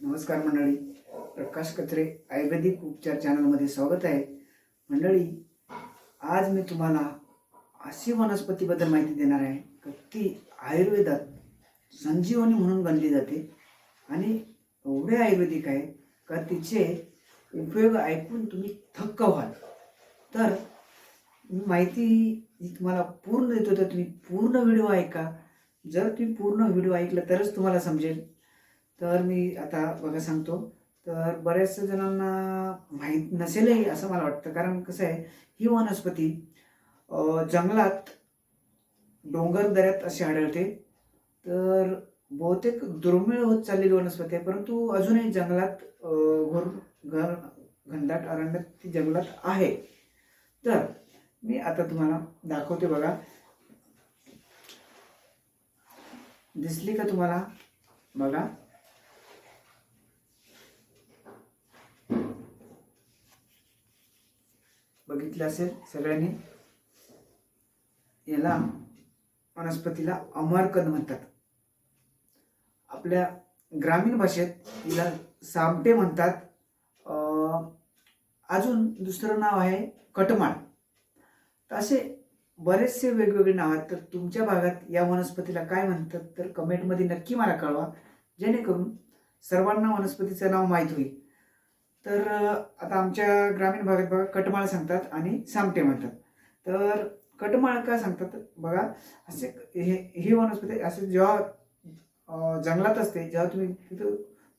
नमस्कार मंडळी. प्रकाश कत्रे आयुर्वेदिक उपचार चॅनलमध्ये स्वागत आहे. मंडळी आज मी तुम्हाला अशी वनस्पतीबद्दल माहिती देणार आहे का ती आयुर्वेदात संजीवनी म्हणून गणली जाते आणि एवढे आयुर्वेदिक आहे का तिचे उपयोग ऐकून तुम्ही थक्क व्हाल. तर मी माहिती तुम्हाला पूर्ण देतो तर तुम्ही पूर्ण व्हिडिओ ऐका. जर तुम्ही पूर्ण व्हिडिओ ऐकला तरच तुम्हाला समजेल तर मी आता बघा सांगतो. तर बऱ्याचशा जणांना माहीत नसेलही असं मला वाटतं. कारण कसं आहे ही वनस्पती जंगलात डोंगर दऱ्यात अशी आढळते. तर बहुतेक दुर्मिळ होत चाललेली वनस्पती आहे. परंतु अजूनही जंगलात घोर घर घनदाट अरण्यात ती जंगलात आहे. तर मी आता तुम्हाला दाखवते बघा. दिसली का तुम्हाला? बघा. बघितलं असेल सगळ्यांनी? याला वनस्पतीला अमरकंद म्हणतात. आपल्या ग्रामीण भाषेत याला सामटे म्हणतात. अजून दुसरं नाव आहे कटमाळ. तर असे बरेचसे वेगवेगळे नाव आहेत. तर तुमच्या भागात या वनस्पतीला काय म्हणतात? तर कमेंटमध्ये नक्की मला कळवा. जेणेकरून सर्वांना वनस्पतीचं नाव माहीत होईल. तर आता आमच्या ग्रामीण भागात बघा कटमाळ सांगतात आणि सामटे म्हणतात. तर कटमाळ का सांगतात? बघा असे हे ही वनस्पती असे जेव्हा जंगलात असते जेव्हा तुम्ही तिथं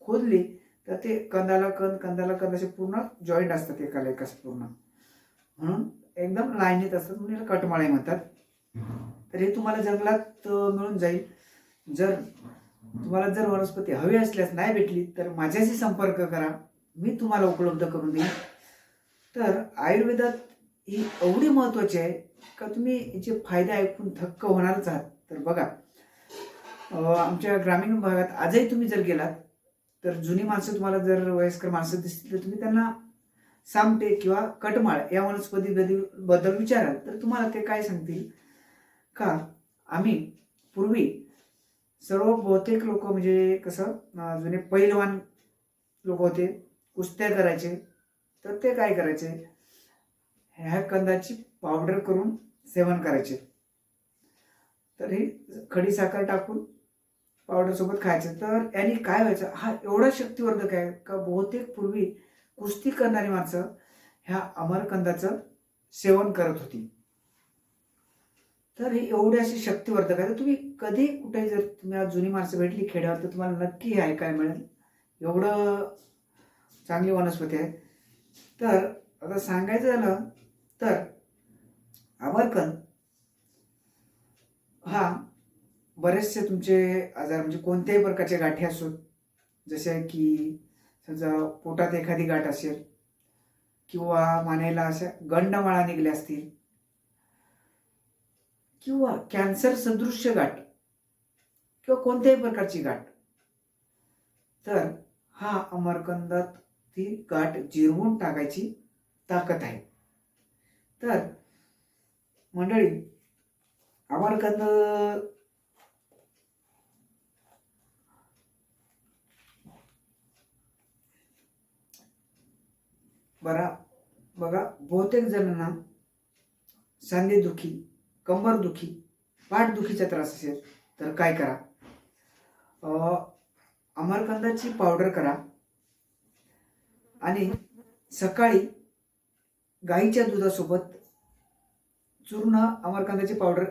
खोदली तर ते कंदाला कंद कंदाला कंद असे पूर्ण जॉईंट असतात एकाला एकाच पूर्ण. म्हणून एकदम लाईनीत असतात म्हणून याला कटमाळे म्हणतात. तर हे तुम्हाला जंगलात मिळून जाईल. जर तुम्हाला जर वनस्पती हवी असल्यास नाही भेटली तर माझ्याशी संपर्क करा. मी तुम्हाला उपलब्ध करून देईन. तर आयुर्वेदात ही एवढी महत्त्वाची आहे का तुम्ही याचे फायदे ऐकून थक्क होणारच आहात. तर बघा आमच्या ग्रामीण भागात आजही तुम्ही जर गेलात तर जुनी माणसं तुम्हाला जर वयस्कर माणसं दिसतील तर तुम्ही त्यांना सामटे किंवा कटमाळ या वनस्पती बद्दल विचाराल तर तुम्हाला ते काय सांगतील? का आम्ही पूर्वी सर्व बहुतेक लोक म्हणजे कसं जुने पैलवान लोक होते कुस्त्या करायचे. तर ते काय करायचे? ह्या कंदाची पावडर करून सेवन करायचे. तर ही खडी साखर टाकून पावडर सोबत खायचे. तर यांनी काय व्हायचं? हा एवढा शक्तिवर्धक आहे का बहुतेक पूर्वी कुस्ती करणारी माणसं ह्या अमरकंदाचं सेवन करत होती. तर हे एवढे असे शक्तिवर्धक आहे. तर तुम्ही कधी कुठे जर तुम्ही आज जुनी माणसं भेटली खेड्यावर तर तुम्हाला नक्की आहे ऐकायला मिळेल. एवढं चांगली वनस्पती आहे. तर आता सांगायचं झालं तर अमरकंद हा बरेचसे तुमचे आजार म्हणजे कोणत्याही प्रकारचे गाठी असोत जसे की समजा पोटात एखादी गाठ असेल किंवा मानेला अशा गंडमाळा निघल्या असतील किंवा कॅन्सर सदृश्य गाठ किंवा कोणत्याही प्रकारची गाठ तर हा अमरकंदात ती गाठ जिरवून टाकायची ताकद आहे. तर मंडळी अमरकंद बरा बघा बहुतेक जणांना सांधेदुखी कंबरदुखी पाठदुखीचा त्रास असेल तर काय करा? अमरकंदाची पावडर करा. आणि सकाळी गाईच्या दुधासोबत चूर्ण अमरकंदाची पावडर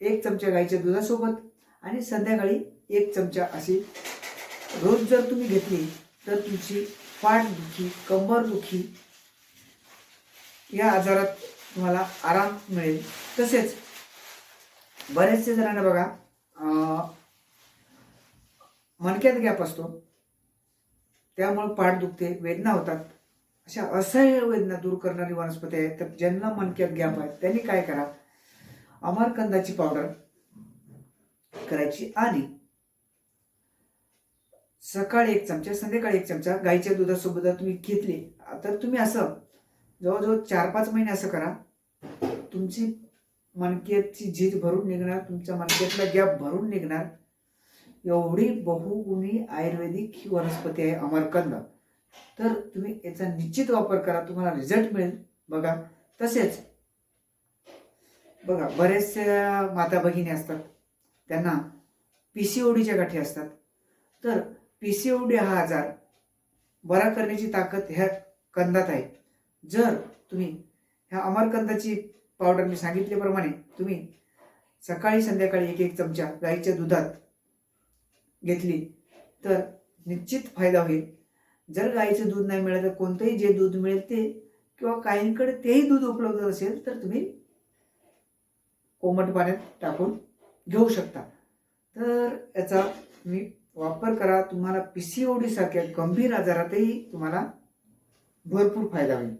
एक चमचा गाईच्या दुधासोबत आणि संध्याकाळी एक चमचा अशी रोज जर तुम्ही घेतली तर तुमची पाठदुखी कंबरदुखी या आजारात तुम्हाला आराम मिळेल. तसेच बरेचसे जणांना बघा मणक्यात गॅप असतो. त्यामुळे पाठ दुखते वेदना होतात. अशा असह्य वेदना दूर करणारी वनस्पती आहे तर ज्यांना मणक्यात गॅप आहे त्यांनी काय करा? अमरकंदाची पावडर करायची आणि सकाळी एक चमचा संध्याकाळी एक चमचा गाईच्या दुधासोबत जर तुम्ही घेतली तर तुम्ही असं जवळजवळ चार पाच महिने असं करा. तुमची मणक्याची झीज भरून निघणार तुमच्या मणक्यातला गॅप भरून निघणार. एवढी बहुगुणी आयुर्वेदिक ही वनस्पती आहे अमरकंद. तर तुम्ही याचा निश्चित वापर करा तुम्हाला रिझल्ट मिळेल. बघा तसेच बघा बरेचशा माता भगिनी असतात. त्यांना पी सी ओडीच्या गाठी असतात. तर पी सी ओडी हा आजार बरा करण्याची ताकद ह्या कंदात आहे. जर तुम्ही ह्या अमरकंदाची पावडर मी सांगितल्याप्रमाणे तुम्ही सकाळी संध्याकाळी एक एक चमचा गाईच्या दुधात घेतली तर निश्चित फायदा होईल. जर गाईचं दूध नाही मिळालं तर कोणतंही जे दूध मिळेल ते किंवा काहींकडे तेही दूध उपलब्ध असेल तर तुम्ही कोमट पाण्यात टाकून घेऊ शकता. तर याचा तुम्ही वापर करा. तुम्हाला पी सी ओ गंभीर आजारातही तुम्हाला भरपूर फायदा होईल.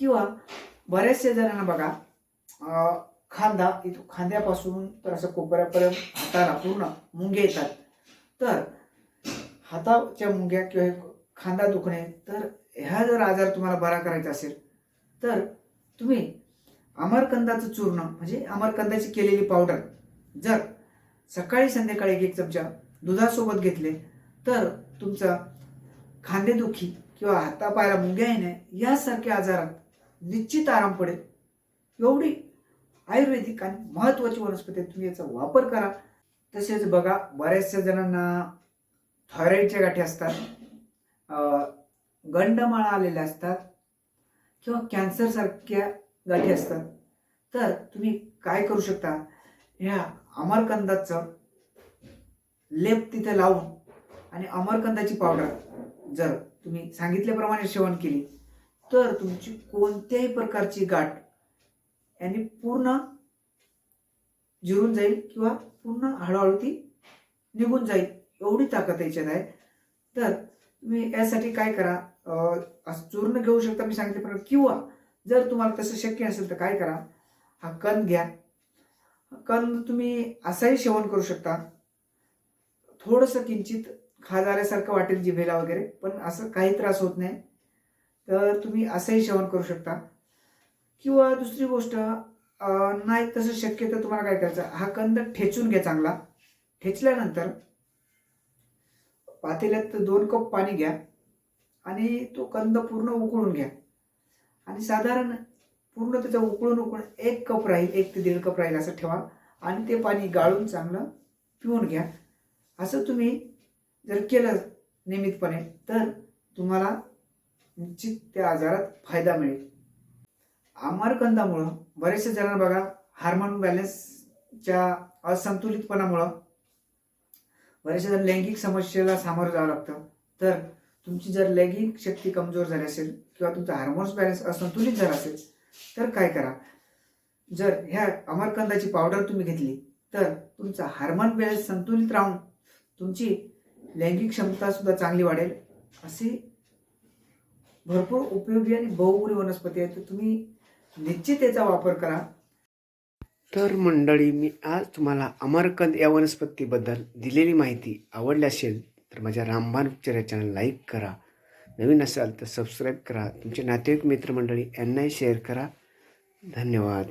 किंवा बऱ्याचशा जणांना बघा खांदा इथं खांद्यापासून तर असं कोपऱ्यापर्यंत हाताला पूर्ण मुंग्या येतात. तर हाताच्या मुंग्या किंवा खांदा दुखणे तर ह्या जर आजार तुम्हाला बरा करायचा असेल तर तुम्ही अमरकंदाचं चूर्ण म्हणजे अमरकंदाची केलेली पावडर जर सकाळी संध्याकाळी एक एक चमचा दुधासोबत घेतले तर तुमचा खांदेदुखी किंवा हातापायाला मुंग्या येणे यासारख्या आजारात निश्चित आराम पडेल. एवढी आयुर्वेदिक आणि महत्त्वाची वनस्पती आहे. तुम्ही याचा वापर करा तसेच बघा बऱ्याचशा जणांना थायरॉईडच्या गाठी असतात गंडमाळा आलेल्या असतात किंवा कॅन्सरसारख्या गाठी असतात तर तुम्ही काय करू शकता ह्या अमरकंदाचं लेप तिथे लावून आणि अमरकंदाची पावडर जर तुम्ही सांगितल्याप्रमाणे सेवन केली तर तुमची कोणत्याही प्रकारची गाठ यांनी पूर्ण जिरून जाईल किंवा पूर्ण हळूहळू ती निघून जाईल. एवढी ताकद याच्यात आहे. तर तुम्ही यासाठी काय करा? असं चूर्ण घेऊ शकता मी सांगितल्याप्रमाणे किंवा जर तुम्हाला तसं शक्य नसेल तर काय करा? हा कंद घ्या. कंद तुम्ही असाही सेवन करू शकता. थोडंसं किंचित खाजाऱ्यासारखं वाटेल जिभेला वगैरे पण असं काही त्रास होत नाही. तर तुम्ही असंही सेवन करू शकता. किंवा दुसरी गोष्ट नाही तसं शक्य तर तुम्हाला काय करायचं हा कंद ठेचून घ्या चांगला. ठेचल्यानंतर पातेल्यात दोन कप पाणी घ्या आणि तो कंद पूर्ण उकळून घ्या. आणि साधारण पूर्ण त्याचा उकळून उकळून एक कप राहील एक ते दीड कप राहील असं ठेवा. आणि ते पाणी गाळून चांगलं पिऊन घ्या. असं तुम्ही जर केलं नियमितपणे तर तुम्हाला निश्चित त्या आजारात फायदा मिळेल. आमरकंदामुळं बरेचसे जणांना बघा हार्मोन बॅलन्सच्या असंतुलितपणामुळं बरेचसे जण लैंगिक समस्येला सामोरं जावं लागतं. तर तुमची जर लैंगिक शक्ती कमजोर झाली असेल किंवा तुमचा हार्मोन्स बॅलन्स असंतुलित झाला असेल तर काय करा? जर ह्या अमरकंदाची पावडर तुम्ही घेतली तर तुमचा हार्मोन बॅलन्स संतुलित राहून तुमची लैंगिक क्षमता सुद्धा चांगली वाढेल. असे भरपूर उपयोगी आणि बहुगुणी वनस्पती आहेत. तर तुम्ही निश्चित याचा वापर करा. तर मंडळी मी आज तुम्हाला अमरकंद या वनस्पतीबद्दल दिलेली माहिती आवडली असेल तर माझ्या रामबाण उपचार या चॅनल लाईक करा. नवीन असाल तर सबस्क्राईब करा. तुमचे नातेवाईक मित्रमंडळी यांनाही शेअर करा. धन्यवाद.